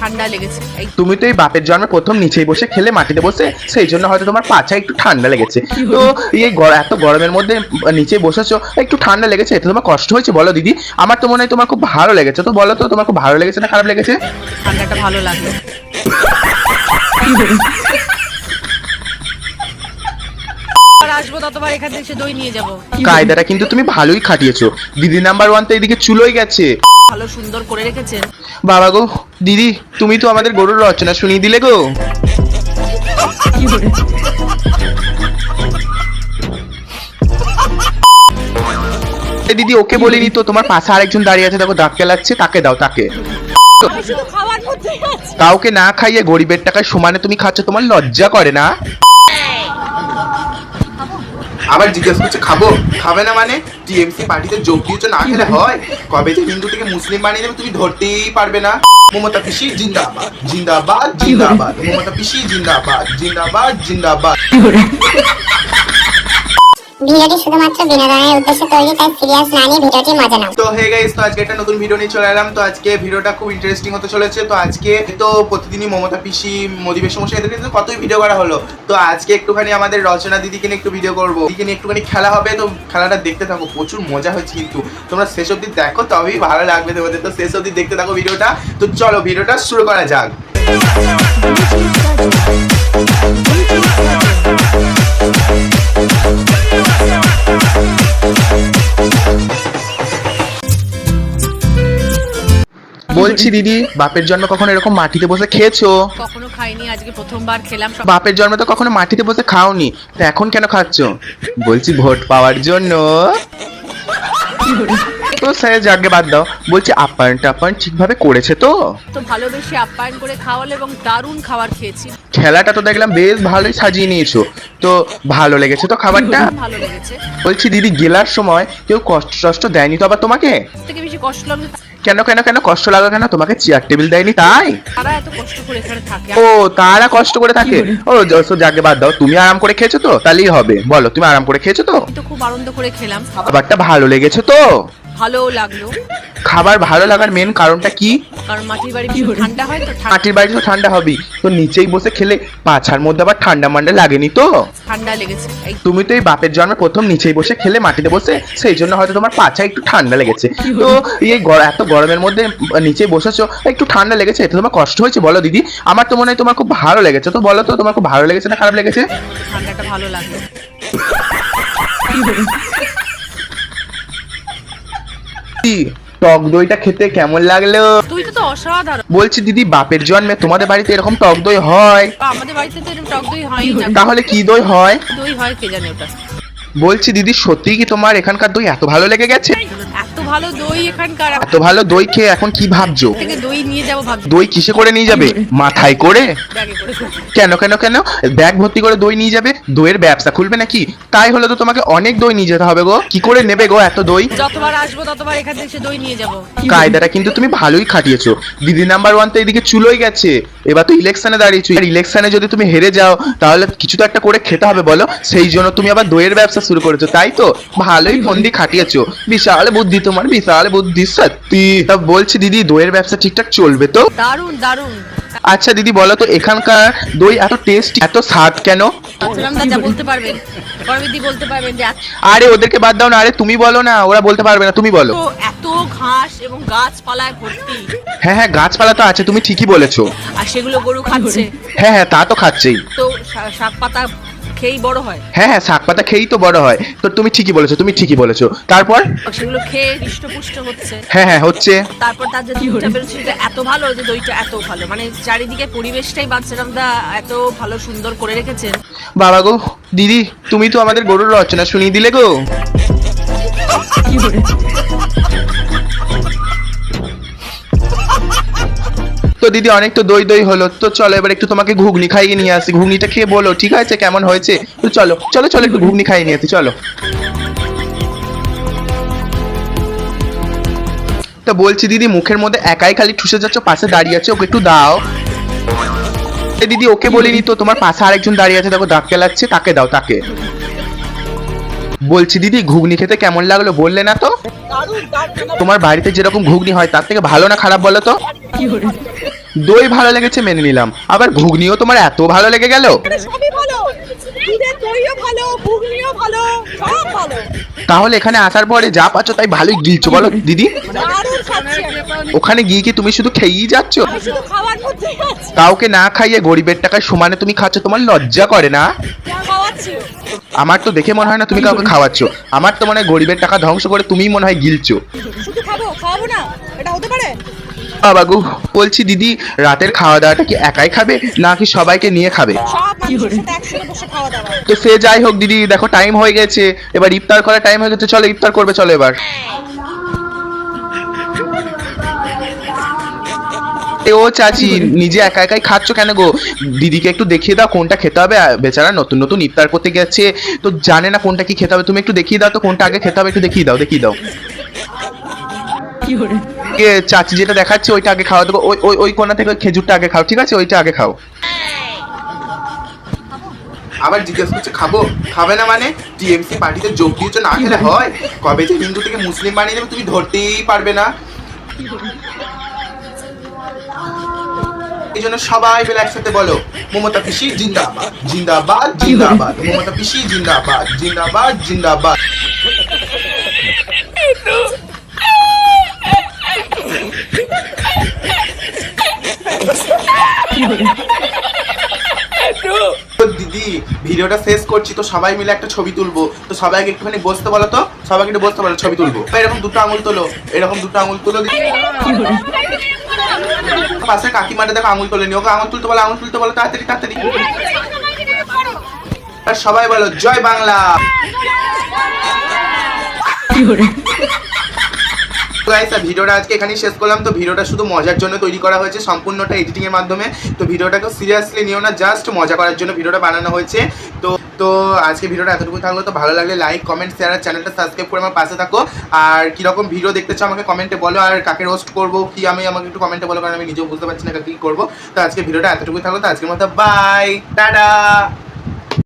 ঠান্ডা লেগেছে। তুমি তো এই বাপের জন্মে প্রথম নিচেই বসে খেলে মাটিতে বসে সেই জন্য হয়তো তোমার পাছা একটু ঠান্ডা লেগেছে। তো এই এত গরমের মধ্যে নিচে বসেছো একটু ঠান্ডা লেগেছে এতে তোমার কষ্ট হয়েছে বলো দিদি? আমার তো মনে হয় তোমার খুব ভালো লেগেছে তো বলো তো তোমার খুব ভালো লেগেছে না খারাপ লেগেছে? ঠান্ডাটা ভালো লাগল। আসব ততবার এখান থেকে দই নিয়ে যাব। কায়দাটা কিন্তু তুমি ভালোই খাটিয়েছো। দিদি নাম্বার ওয়ান তো এদিকে চুলোই গেছে। ভালো সুন্দর করে রেখেছেন। বাবা গো দিদি তুমি তো আমাদের গরুর রচনা শুনিয়ে দিলে গো। দিদি ওকে বলিনি তো তোমার পাশে আরেকজন দাঁড়িয়ে আছে দেখো দাঁত লাগছে তাকে দাও তাকে। কাউকে না খাইয়ে গরিবের টাকায় সমানে তুমি খাচ্ছ তোমার লজ্জা করে না? আবার জিজ্ঞেস করছে, খাব? খাবে না মানে? টিএমসি পার্টিতে যোগ দিয়েছ, না খেলে হয়? কবে যে হিন্দু থেকে মুসলিম বানিয়ে দেবে, তুমি ধরতেই পারবে না। মমতা পিসি, জিন্দাবাদ। জিন্দাবাদ জিন্দাবাদ। মমতা পিসি, জিন্দাবাদ। জিন্দাবাদ জিন্দাবাদ। ভিডিওটি শুধুমাত্র বিনোদনের উদ্দেশ্যে তৈরি তাই সিরিয়াস না নিয়ে ভিডিওটি মজা নাও। তো হে গাইস তো আজকে একটা নতুন ভিডিও নিয়ে চলে এলাম। তো আজকে ভিডিওটা খুব ইন্টারেস্টিং হতে চলেছে। তো আজকে তো প্রতিদিনই মমতা পিসি মোদী সমস্যা এদের কিন্তু কতই ভিডিও করা হলো। তো আজকে একটুখানি আমাদের রচনা দিদিকে নিয়ে একটু ভিডিও করব। দিদিকে নিয়ে একটুখানি খেলা হবে তো খেলাটা দেখতে থাকো। প্রচুর মজা হচ্ছে কিন্তু। তোমরা শেষ অবধি দেখো তবেই ভালো লাগবে তোমাদের। তো শেষ অবধি দেখতে থাকো ভিডিওটা তো চলো ভিডিওটা শুরু করা যাক। বলছি দিদি। বাপের জন্ম কখনো এরকম মাটিতে বসে খেয়েছো? কখনো খাইনি আজকে প্রথমবার খেলাম সব বাপের জন্ম তো কখনো মাটিতে বসে খাওনি। তো এখন কেন খাচ্ছো? বলছি ভোট পাওয়ার জন্য। তো সে যাকে বাদ দাও বলছি আপ্যায়ন টাপ্যায়ন ঠিকভাবে করেছে তো? তো ভালোবেসে আপ্যায়ন করে খাওয়ালো এবং দারুণ খাবার খেয়েছি। খেলাটা তো দেখলাম বেশ ভালোই সাজিয়ে নিয়েছো। তো ভালো লেগেছে তো খাবারটা? ভালো লেগেছে। বলছি দিদি গেলার সময় কেউ কষ্ট টষ্ট দেয়নি তো আবার তোমাকে? থেকে বেশি কষ্ট লাগল কেন কেন কেন? কষ্ট লাগল কেন? তোমাকে চেয়ার টেবিল দেয়নি তাই? তারা এত কষ্ট করে এখানে থাকে। ও তারা কষ্ট করে থাকে? ও তো যাকে বাদ দাও। তুমি আরাম করে খেয়েছো তো? তাহলেই হবে। বলো তুমি আরাম করে খেয়েছো তো? তো খুব আনন্দ করে খেলাম। খাবারটা ভালো লেগেছে তো? ভালোও লাগল। খাবার ভালো লাগার মেন কারণটা কি? কারণ মাটির বাড়ি ভীষণ ঠান্ডা হয় তো ঠান্ডা- মাটির বাড়ি তো ঠান্ডা হবেই। তো নিচেই বসে খেলে পাছার মধ্যে আবার ঠান্ডা মান্ডা লাগেনি তো? ঠান্ডা লেগেছে এই তুমি তো এই বাপের জন্মে প্রথম নিচেই বসে খেলে মাটিতে বসে সেই জন্য হয়তো তোমার পাছা একটু ঠান্ডা লেগেছে। তো এই এত গরমের মধ্যে নিচে বসেছো একটু ঠান্ডা লেগেছে এতে তোমার কষ্ট হয়েছে বলো দিদি? আমার তো মনে হয় তোমার খুব ভালো লেগেছে তো বলো তো তোমার খুব ভালো লেগেছে না খারাপ লেগেছে? ঠান্ডাটা ভালো লাগল। কি, টক দইটা খেতে কেমন লাগল? তুই তো অসাধারণ। বলছি দিদি বাপের জন্মে তোমাদের বাড়িতে এরকম টক দই হয়? আমাদের বাড়িতে তো এরকম টক দই হয় না। তাহলে কি দই হয়? দই হয় কে জানে ওটা? বলছি দিদি সত্যি কি তোমার এখানকার দই এত ভালো লেগে গেছে? ভালো দই এখানকার। এত ভালো দই খেয়ে এখন কি ভাবছ? থেকে দই নিয়ে যাব ভাবছি। দই কিসে করে নিয়ে যাবে? মাথায় করে? ব্যাগে করে। কেন কেন কেন? ব্যাগ ভর্তি করে দই নিয়ে যাবে? দইয়ের ব্যবসা খুলবে নাকি? তাই হলে তো তোমাকে অনেক দই নিয়ে যেতে হবে গো। কি করে নেবে গো এত দই? যতবার আসব ততবার এখান থেকে দই নিয়ে যাব। কায়দাটা কিন্তু তুমি ভালোই খাটিয়েছো। দিদি নাম্বার ওয়ান তো এদিকে চুলোই গেছে। এবার তো ইলেকশনে দাঁড়িয়েছো আর ইলেকশনে যদি তুমি হেরে যাও তাহলে কিছু তো একটা করে খেতে হবে বলো। সেই জন্য তুমি আবার দইয়ের ব্যবসা শুরু করেছ তাই তো? ভালোই ফন্দি খাটিয়েছো। বিশাল বুদ্ধি তোমার। বিশাল বুদ্ধি সত্যি। তা বলছি দিদি দইয়ের ব্যবসা ঠিকঠাক চলবে তো? দারুণ দারুণ। আচ্ছা দিদি বলো তো এখানকার দই এত টেস্ট এত স্বাদ কেন? বলতে পারবেন বলতে পারবেন যে আরে ওদেরকে বাদ দাও না আরে তুমি বলো না ওরা বলতে পারবে না তুমি বলো। এত ঘাস এবং গাছপালায় ভর্তি। হ্যাঁ হ্যাঁ গাছপালা তো আছে তুমি ঠিকই বলেছ। আর সেগুলো গরু খাচ্ছে। হ্যাঁ হ্যাঁ তা তো খাচ্ছেই। তো শাক পাতা খেয়েই বড় হয়। হ্যাঁ হ্যাঁ শাক পাতা খেয়েই তো বড় হয়। তো তুমি ঠিকই বলেছ তুমি ঠিকই বলেছ। তারপর? সেগুলো খেয়ে হৃষ্টপুষ্ট হচ্ছে। হ্যাঁ হ্যাঁ হচ্ছে। তারপর তার যে দইটা বেরোচ্ছে সেটা এত ভালো যে দইটা এত ভালো। মানে চারিদিকে পরিবেশটাই বাচ্চারামদা এত ভালো সুন্দর করে রেখেছেন। বাবা গো দিদি তুমি তো আমাদের গরুর রচনা শুনিয়ে দিলে গো। তো দিদি, অনেক তো দই দই হলো। তো চলো, এবার একটু তোমাকে ঘুগনি খাইয়ে নিয়ে আসি। ঘুগনিটা খেয়ে বলো, ঠিক আছে? কেমন হয়েছে? তো চলো চলো চলো একটু ঘুগনি খাইয়ে নিয়ে আসি, চলো। তো বলছি দিদি, মুখের মধ্যে একাই খালি ঠুসে যাচ্ছ, পাশে দাঁড়িয়ে আছে, ওকে একটু দাও। দিদি, ওকে বলিনি তো, তোমার পাশে আরেকজন দাঁড়িয়ে আছে, দেখো দাঁত কেলাচ্ছে, তাকে দাও, তাকে। বলছি দিদি, ঘুগনি খেতে কেমন লাগল বললে না তো? তোমার বাড়িতে যেরকম ঘুগনি হয়, তার থেকে ভালো না খারাপ বলো তো? দই ভালো লেগেছে মেনে নিলাম। আবার ঘুগনিও তোমার এত ভালো লেগে গেল? তাহলে এখানে আসার পরে যা পাচ্ছ তাই ভালোই গিলছো বলো দিদি। ওখানে গিয়ে কি তুমি শুধু খেয়েই যাচ্ছ? কাউকে না খাইয়ে গরিবের টাকায় সমানে তুমি খাচ্ছ তোমার লজ্জা করে না? আমার তো দেখে মনে হয় না তুমি কাউকে খাওয়াচ্ছ। আমার তো মনে হয় গরিবের টাকা ধ্বংস করে তুমিই মনে হয় গিলছো। শুধু খাব খাওয়াবো না? এটা হতে পারে? বাবাগু বলছি দিদি রাতের খাওয়া দাওয়াটা কি একাই খাবে নাকি সবাইকে নিয়ে খাবে? সব মানুষের সাথে একসাথে বসে খাওয়া দাওয়া তো সে যাই হোক দিদি দেখো টাইম হয়ে গেছে এবার ইফতার করার টাইম হয়ে গেছে চলো ইফতার করবে চলো এবার। এ ও চাচি নিজে একা একাই খাচ্ছ কেন গো? দিদিকে একটু দেখিয়ে দাও কোনটা খেতে হবে বেচারা নতুন নতুন ইফতার করতে গেছে তো জানে না কোনটা কি খেতে হবে তুমি একটু দেখিয়ে দাও তো কোনটা আগে খেতে হবে একটু দেখিয়ে দাও দেখিয়ে দাও। এ, চাচি যেটা দেখাচ্ছে ওইটা আগে খাওয়া দেবো ওই ওই ওই কোনা থেকে ওই খেজুরটা আগে খাও, ঠিক আছে? ওইটা আগে খাও। আবার জিজ্ঞেস করছে, খাব? খাবে না মানে? টিএমসি পার্টিতে যোগ দিয়েছ, না খেলে হয়? কবে যে হিন্দু থেকে মুসলিম বানিয়ে দেবে, তুমি ধরতেই পারবে না। এই জন্য সবাই মিলে একসাথে বলো, মমতা পিসি, জিন্দাবাদ জিন্দাবাদ জিন্দাবাদ, মমতা পিসি, জিন্দাবাদ জিন্দাবাদ জিন্দাবাদ। ভিডিওটা শেষ করছি, তো সবাই মিলে একটা ছবি তুলবো। তো সবাইকে একটুখানি বসতে বলো তো? সবাইকে একটু বসতে বলো, ছবি তুলবো। এরকম দুটো আঙুল তোলো, এরকম দুটো আঙুল তুলো পাশে কাকিমাটা দেখো আঙুল তোলেনি, ওকে আঙুল তুলতে বলো, আঙুল তুলতে বলো, তাড়াতাড়ি তাড়াতাড়ি। আর সবাই বলো, জয় বাংলা। গাইস ভিডিওটা আজকে এখানেই শেষ করলাম। তো ভিডিওটা শুধু মজার জন্য তৈরি করা হয়েছে, সম্পূর্ণটা এডিটিং এর মাধ্যমে। তো ভিডিওটাকে সিরিয়াসলি নিও না জাস্ট মজা করার জন্য ভিডিওটা বানানো হয়েছে। তো তো আজকে ভিডিওটা এতটুকু থাকল। তো ভালো লাগলে লাইক কমেন্ট শেয়ার আর চ্যানেলটা সাবস্ক্রাইব করে আমার পাশে থাকো। আর কীরকম ভিডিও দেখতে চাও আমাকে কমেন্টে বলো, আর কাকে রোস্ট করব, কি আমি আমাকে একটু কমেন্টে বলো, কারণ আমি নিজেও বুঝতে পারছি না কি করব। তো আজকে ভিডিওটা এতটুকু থাকল। তো আজকের মতো বাই টাটা!